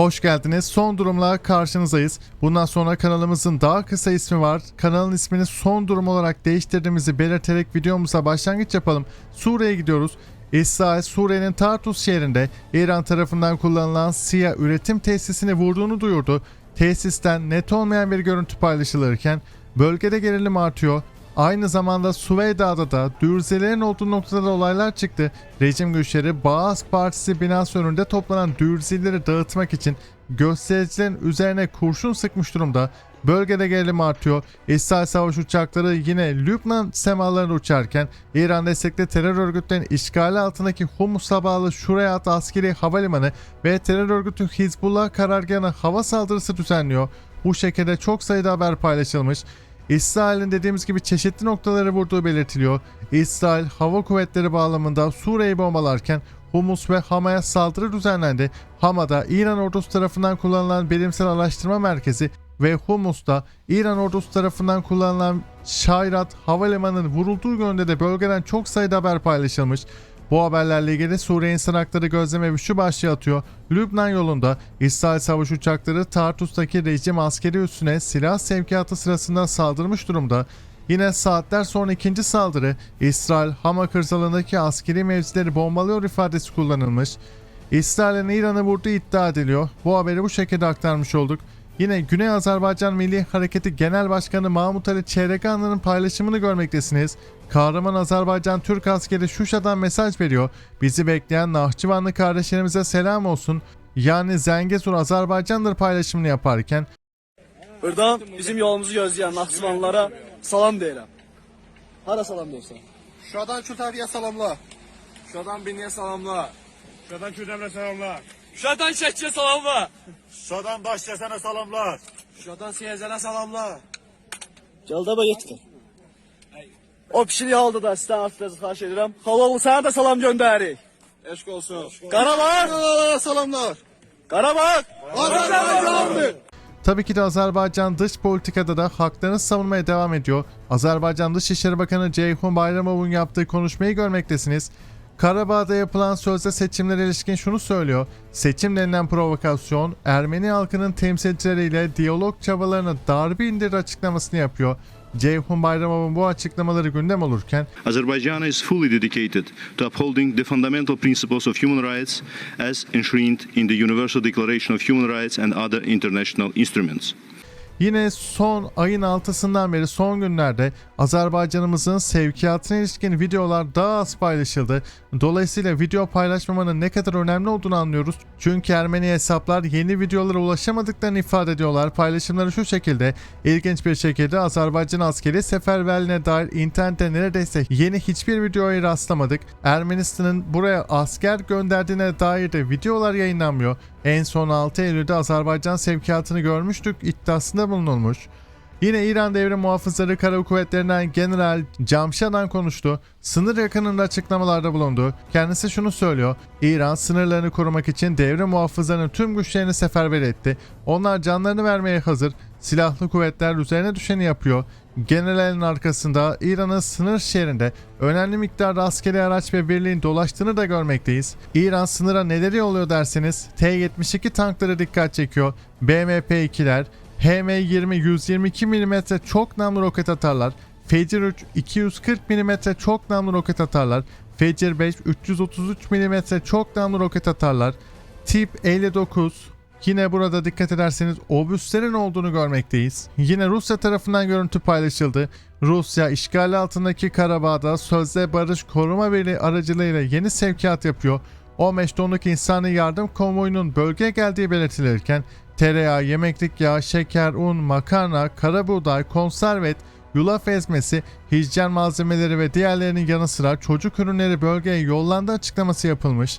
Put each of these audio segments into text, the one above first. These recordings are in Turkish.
Hoş geldiniz. Son durumla karşınızdayız. Bundan sonra kanalımızın daha kısa ismi var. Kanalın ismini son durum olarak değiştirdiğimizi belirterek videomuza başlangıç yapalım. Suriye'ye gidiyoruz. İsrail Suriye'nin Tartus şehrinde İran tarafından kullanılan SİHA üretim tesisini vurduğunu duyurdu. Tesisten net olmayan bir görüntü paylaşılırken bölgede gerilim artıyor. Aynı zamanda Süveyda'da da dürzelerin olduğu noktada olaylar çıktı. Rejim güçleri Baas Partisi binası önünde toplanan dürzileri dağıtmak için göstericilerin üzerine kurşun sıkmış durumda. Bölgede gerilim artıyor. İsrail savaş uçakları yine Lübnan semalarında uçarken İran destekli terör örgütlerinin işgali altındaki Humus'a bağlı Şureyat askeri havalimanı ve terör örgütü Hizbullah karargahına hava saldırısı düzenliyor. Bu şekilde çok sayıda haber paylaşılmış. İsrail'in dediğimiz gibi çeşitli noktaları vurduğu belirtiliyor. İsrail hava kuvvetleri bağlamında Suriye'yi bombalarken Humus ve Hama'ya saldırı düzenlendi. Hama'da İran ordusu tarafından kullanılan bilimsel araştırma merkezi ve Humus'ta İran ordusu tarafından kullanılan Şayrat havalimanının vurulduğu yönünde de bölgeden çok sayıda haber paylaşılmış. Bu haberlerle ilgili Suriye İnsan Hakları Gözlem Evi şu başlığı atıyor. Lübnan yolunda İsrail savaş uçakları Tartus'taki rejim askeri üssüne silah sevkiyatı sırasında saldırmış durumda. Yine saatler sonra ikinci saldırı İsrail Hama kırsalındaki askeri mevzileri bombalıyor ifadesi kullanılmış. İsrail'in İran'ı vurduğu iddia ediliyor. Bu haberi bu şekilde aktarmış olduk. Yine Güney Azerbaycan Milli Hareketi Genel Başkanı Mahmut Ali Çehrekanlı'nın paylaşımını görmektesiniz. Kahraman Azerbaycan Türk askeri Şuşa'dan mesaj veriyor. Bizi bekleyen Nahçıvanlı kardeşlerimize selam olsun. Yani Zengezur Azerbaycan'dır paylaşımını yaparken Buradan bizim yolumuzu gözleyen Naxçıvanlılara salam deyirəm. Hara salam deyirsən? Şuradan Kütahya salamla. Şuradan Biniyə salamlar. Şuradan Kürdemre salamlar. Şuradan Şəkiyə salamlar. Şuradan Daşkəsənə salamlar. Şuradan Siyəzənə salamlar. Gəl də getdi. O pişiyi aldı da sizdən artıq xahiş edirəm. Xalalı sənə də salam göndəririk. Eşq olsun. Qarabağ! Salamlar. Qarabağ! Azerbaycan'dır. Tabii ki de Azerbaycan dış politikada da haklarını savunmaya devam ediyor. Azerbaycan Dışişleri Bakanı Ceyhun Bayramov'un yaptığı konuşmayı görmektesiniz. Karabağ'da yapılan sözde seçimlere ilişkin şunu söylüyor. Seçim denilen provokasyon Ermeni halkının temsilcileriyle diyalog çabalarını darbe indir açıklamasını yapıyor. Ceyhun Bayramov'un bu açıklamaları gündem olurken Azerbaijan is fully dedicated to upholding the fundamental principles of human rights as enshrined in the Universal Declaration of Human Rights and other international instruments. Yine son ayın 6'sından beri son günlerde Azerbaycan'ımızın sevkiyatına ilişkin videolar daha az paylaşıldı. Dolayısıyla video paylaşmamanın ne kadar önemli olduğunu anlıyoruz. Çünkü Ermeni hesaplar yeni videolara ulaşamadıklarını ifade ediyorlar. Paylaşımları şu şekilde. İlginç bir şekilde Azerbaycan askeri seferberliğine dair internette neredeyse yeni hiçbir videoya rastlamadık. Ermenistan'ın buraya asker gönderdiğine dair de videolar yayınlanmıyor. En son 6 Eylül'de Azerbaycan sevkiyatını görmüştük iddiasında bulunulmuş. Yine İran Devrim Muhafızları Kara Kuvvetlerinden General Camşadan konuştu. Sınır yakınında açıklamalarda bulundu. Kendisi şunu söylüyor. İran sınırlarını korumak için devrim muhafızlarının tüm güçlerini seferber etti. Onlar canlarını vermeye hazır. Silahlı kuvvetler üzerine düşeni yapıyor. Generalin arkasında İran'ın sınır şehrinde önemli miktarda askeri araç ve birliğin dolaştığını da görmekteyiz. İran sınıra neleri yolluyor derseniz T-72 tankları dikkat çekiyor. BMP-2'ler, HM-20 122 mm çok namlu roket atarlar. Fecir 3 240 mm çok namlu roket atarlar. Fecir 5 333 mm çok namlu roket atarlar. Tip 59 Yine burada dikkat ederseniz obüslerin olduğunu görmekteyiz. Yine Rusya tarafından görüntü paylaşıldı. Rusya işgali altındaki Karabağ'da sözde barış koruma birliği aracılığıyla yeni sevkiyat yapıyor. 15 tonluk insani yardım konvoyunun bölgeye geldiği belirtilirken tereyağı, yemeklik yağ, şeker, un, makarna, karabuğday, konservet, yulaf ezmesi, hijyen malzemeleri ve diğerlerinin yanı sıra çocuk ürünleri bölgeye yollandığı açıklaması yapılmış.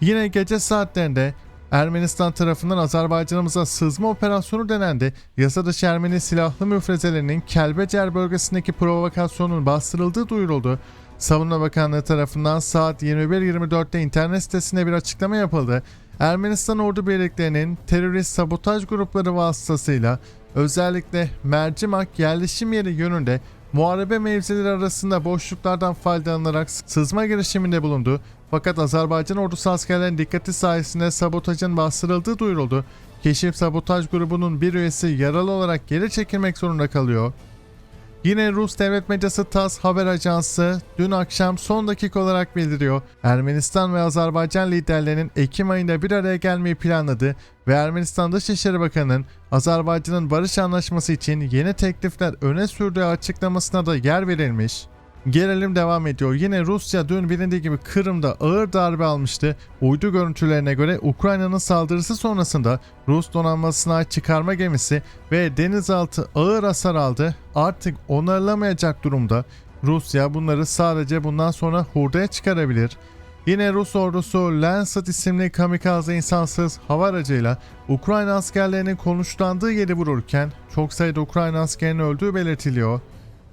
Yine gece saatlerinde Ermenistan tarafından Azerbaycan'ımıza sızma operasyonu denendi. Yasa dışı Ermeni silahlı müfrezelerinin Kelbecer bölgesindeki provokasyonun bastırıldığı duyuruldu. Savunma Bakanlığı tarafından saat 21.24'te internet sitesine bir açıklama yapıldı. Ermenistan ordu birliklerinin terörist sabotaj grupları vasıtasıyla özellikle Mercimak yerleşim yeri yönünde muharebe mevzileri arasında boşluklardan faydalanarak sızma girişiminde bulundu. Fakat Azerbaycan ordusu askerlerin dikkati sayesinde sabotajın bastırıldığı duyuruldu. Keşif sabotaj grubunun bir üyesi yaralı olarak geri çekilmek zorunda kalıyor. Yine Rus devlet medyası TASS haber ajansı dün akşam son dakika olarak bildiriyor. Ermenistan ve Azerbaycan liderlerinin Ekim ayında bir araya gelmeyi planladı ve Ermenistan Dışişleri Bakanı'nın Azerbaycan'ın barış anlaşması için yeni teklifler öne sürdüğü açıklamasına da yer verilmiş. Gerilim devam ediyor. Yine Rusya dün bilindiği gibi Kırım'da ağır darbe almıştı. Uydu görüntülerine göre Ukrayna'nın saldırısı sonrasında Rus donanmasına çıkarma gemisi ve denizaltı ağır hasar aldı. Artık onarılamayacak durumda. Rusya bunları sadece bundan sonra hurdaya çıkarabilir. Yine Rus ordusu Lancet isimli kamikaze insansız hava aracıyla Ukrayna askerlerinin konuşlandığı yeri vururken çok sayıda Ukrayna askerinin öldüğü belirtiliyor.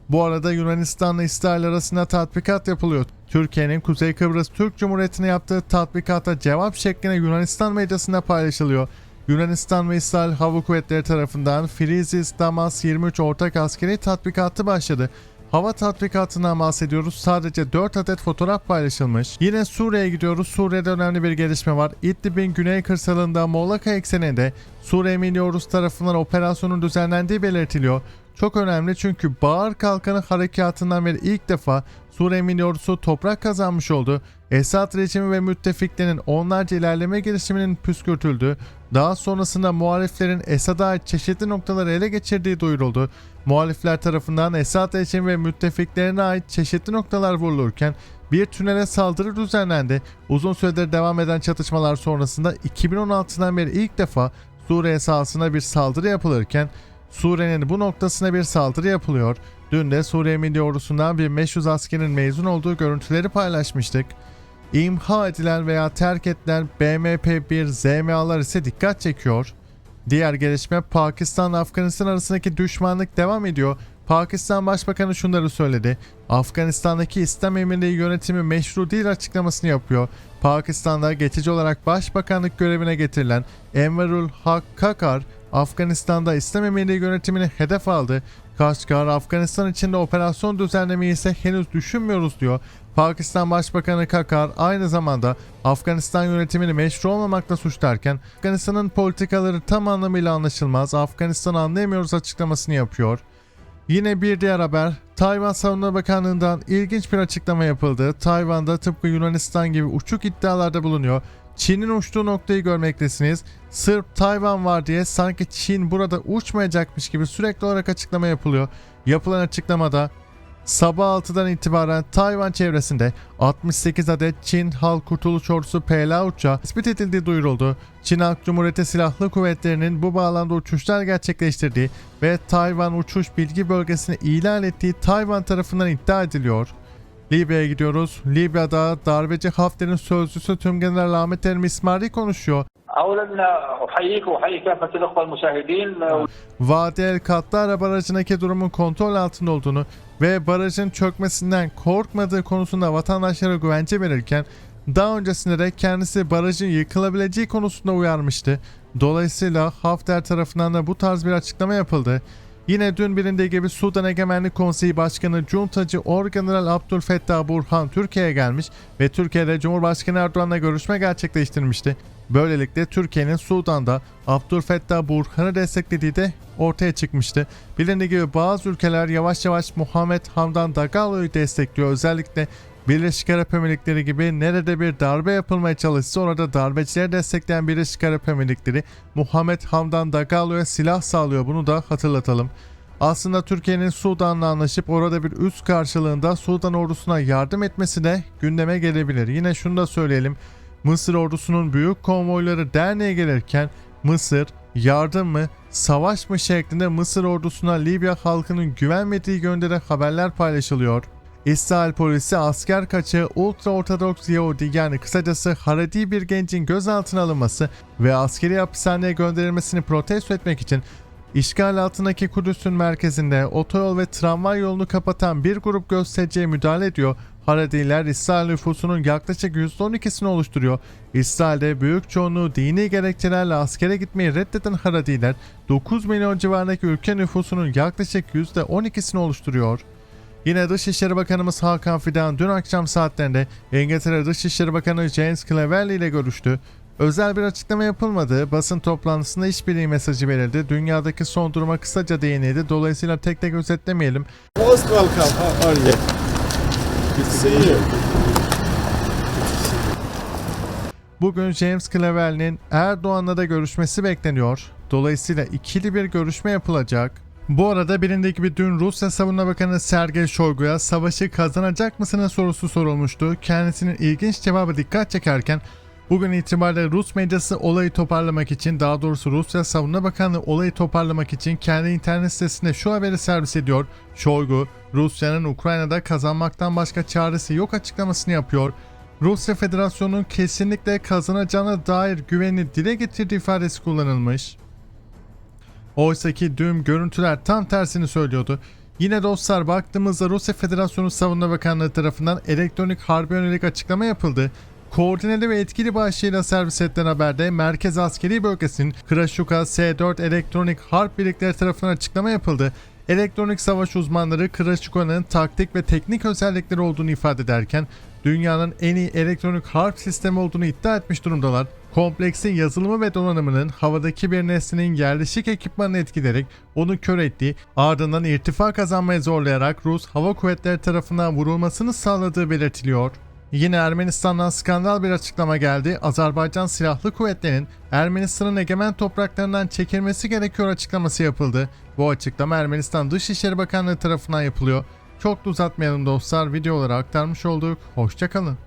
Bu arada Yunanistan'la İsrail arasında tatbikat yapılıyor. Türkiye'nin Kuzey Kıbrıs Türk Cumhuriyeti'ne yaptığı tatbikata cevap şeklinde Yunanistan medyasında paylaşılıyor. Yunanistan ve İsrail Hava Kuvvetleri tarafından Filizis Damas 23 ortak askeri tatbikatı başladı. Hava tatbikatından bahsediyoruz. Sadece 4 adet fotoğraf paylaşılmış. Yine Suriye'ye gidiyoruz. Suriye'de önemli bir gelişme var. İdlib'in güney kırsalında Mollaka ekseninde Suriye Milli Ordusu tarafından operasyonun düzenlendiği belirtiliyor. Çok önemli çünkü Bağır Kalkanı harekatından beri ilk defa Suriye Milli Ordusu toprak kazanmış oldu. Esad rejimi ve müttefiklerinin onlarca ilerleme girişiminin püskürtüldüğü, daha sonrasında muhaliflerin Esad'a çeşitli noktaları ele geçirdiği duyuruldu. Muhalifler tarafından Esad rejimi ve müttefiklerine ait çeşitli noktalar vurulurken bir tünele saldırı düzenlendi. Uzun süredir devam eden çatışmalar sonrasında 2016'dan beri ilk defa Suriye sahasına bir saldırı yapılırken Suriye'nin bu noktasına bir saldırı yapılıyor. Dün de Suriye Milli Ordusu'ndan bir 500 askerin mezun olduğu görüntüleri paylaşmıştık. İmha edilen veya terk edilen BMP-1 ZMA'lar ise dikkat çekiyor. Diğer gelişme Pakistan-Afganistan arasındaki düşmanlık devam ediyor. Pakistan Başbakanı şunları söyledi. Afganistan'daki İslam Emirliği yönetimi meşru değil açıklamasını yapıyor. Pakistan'da geçici olarak başbakanlık görevine getirilen Enverul Haq Kakar, Afganistan'da İslam Emirliği yönetimini hedef aldı. Kaşgar, Afganistan içinde operasyon düzenlemeyi ise henüz düşünmüyoruz diyor. Pakistan Başbakanı Kakar aynı zamanda Afganistan yönetimini meşru olmamakla suçlarken Afganistan'ın politikaları tam anlamıyla anlaşılmaz, Afganistan'ı anlayamıyoruz açıklamasını yapıyor. Yine bir diğer haber, Tayvan Savunma Bakanlığı'ndan ilginç bir açıklama yapıldı. Tayvan'da tıpkı Yunanistan gibi uçuk iddialarda bulunuyor. Çin'in uçtuğu noktayı görmektesiniz. Sırf Tayvan var diye sanki Çin burada uçmayacakmış gibi sürekli olarak açıklama yapılıyor. Yapılan açıklamada sabah 6'dan itibaren Tayvan çevresinde 68 adet Çin Halk Kurtuluş Ordusu PLA uçağı tespit edildiği duyuruldu. Çin Halk Cumhuriyeti Silahlı Kuvvetleri'nin bu bağlamda uçuşlar gerçekleştirdiği ve Tayvan uçuş bilgi bölgesini ilan ettiği Tayvan tarafından iddia ediliyor. Libya'ya gidiyoruz. Libya'da darbeci Hafter'in sözcüsü Tümgeneral Ahmet Erim İsmail konuşuyor. Vadi El Katlar barajındaki durumun kontrol altında olduğunu ve barajın çökmesinden korkmadığı konusunda vatandaşlara güvence verirken daha öncesinde de kendisi barajın yıkılabileceği konusunda uyarmıştı. Dolayısıyla Hafter tarafından da bu tarz bir açıklama yapıldı. Yine dün bilindiği gibi Sudan Egemenlik Konseyi Başkanı Cuntacı Orgeneral Abdülfettah Burhan Türkiye'ye gelmiş ve Türkiye'de Cumhurbaşkanı Erdoğan'la görüşme gerçekleştirmişti. Böylelikle Türkiye'nin Sudan'da Abdülfettah Burhan'ı desteklediği de ortaya çıkmıştı. Bilindiği gibi bazı ülkeler yavaş yavaş Muhammed Hamdan Dagalo'yu destekliyor. Özellikle Birleşik Arap Emirlikleri gibi nerede bir darbe yapılmaya çalışsa orada darbecileri destekleyen Birleşik Arap Emirlikleri Muhammed Hamdan Dagalo'ya silah sağlıyor. Bunu da hatırlatalım. Aslında Türkiye'nin Sudan'la anlaşıp orada bir üst karşılığında Sudan ordusuna yardım etmesi de gündeme gelebilir. Yine şunu da söyleyelim. Mısır ordusunun büyük konvoyları derneğe gelirken Mısır yardım mı savaş mı şeklinde Mısır ordusuna Libya halkının güvenmediği yönde haberler paylaşılıyor. İsrail polisi asker kaçağı Ultra Ortodoks Yahudi yani kısacası Haredi bir gencin gözaltına alınması ve askeri hapishaneye gönderilmesini protesto etmek için İşgal altındaki Kudüs'ün merkezinde otoyol ve tramvay yolunu kapatan bir grup göstericiye müdahale ediyor. Harediler İsrail nüfusunun yaklaşık %12'sini oluşturuyor. İsrail'de büyük çoğunluğu dini gerekçelerle askere gitmeyi reddeden Harediler 9 milyon civarındaki ülke nüfusunun yaklaşık %12'sini oluşturuyor. Yine Dışişleri Bakanımız Hakan Fidan dün akşam saatlerinde İngiltere Dışişleri Bakanı James Cleverly ile görüştü. Özel bir açıklama yapılmadı. Basın toplantısında işbirliği mesajı verildi. Dünyadaki son duruma kısaca değinildi. Dolayısıyla tek tek özetlemeyelim. Bugün James Cleverly'nin Erdoğan'la da görüşmesi bekleniyor. Dolayısıyla ikili bir görüşme yapılacak. Bu arada bilindiği gibi dün Rusya Savunma Bakanı Sergey Shoigu'ya savaşı kazanacak mısınız sorusu sorulmuştu. Kendisinin ilginç cevabı dikkat çekerken bugün itibariyle Rus medyası olayı toparlamak için daha doğrusu Rusya Savunma Bakanlığı olayı toparlamak için kendi internet sitesinde şu haberi servis ediyor. Shoigu, Rusya'nın Ukrayna'da kazanmaktan başka çaresi yok açıklamasını yapıyor. Rusya Federasyonu'nun kesinlikle kazanacağına dair güvenini dile getirdiği ifadesi kullanılmış. Oysa ki dün görüntüler tam tersini söylüyordu. Yine dostlar baktığımızda Rusya Federasyonu Savunma Bakanlığı tarafından elektronik harbe yönelik açıklama yapıldı. Koordineli ve etkili başlığıyla servis edilen haberde Merkez Askeri Bölgesi'nin Krashuka S-4 elektronik harp birlikleri tarafından açıklama yapıldı. Elektronik savaş uzmanları Krashuka'nın taktik ve teknik özellikleri olduğunu ifade ederken dünyanın en iyi elektronik harp sistemi olduğunu iddia etmiş durumdalar. Kompleksin yazılımı ve donanımının havadaki bir nesnenin yerleşik ekipmanını etkileyerek onu kör ettiği, ardından irtifa kazanmaya zorlayarak Rus Hava Kuvvetleri tarafından vurulmasını sağladığı belirtiliyor. Yine Ermenistan'dan skandal bir açıklama geldi. Azerbaycan Silahlı Kuvvetleri'nin Ermenistan'ın egemen topraklarından çekilmesi gerekiyor açıklaması yapıldı. Bu açıklama Ermenistan Dışişleri Bakanlığı tarafından yapılıyor. Çok da uzatmayalım dostlar. Video olarak aktarmış olduk. Hoşçakalın.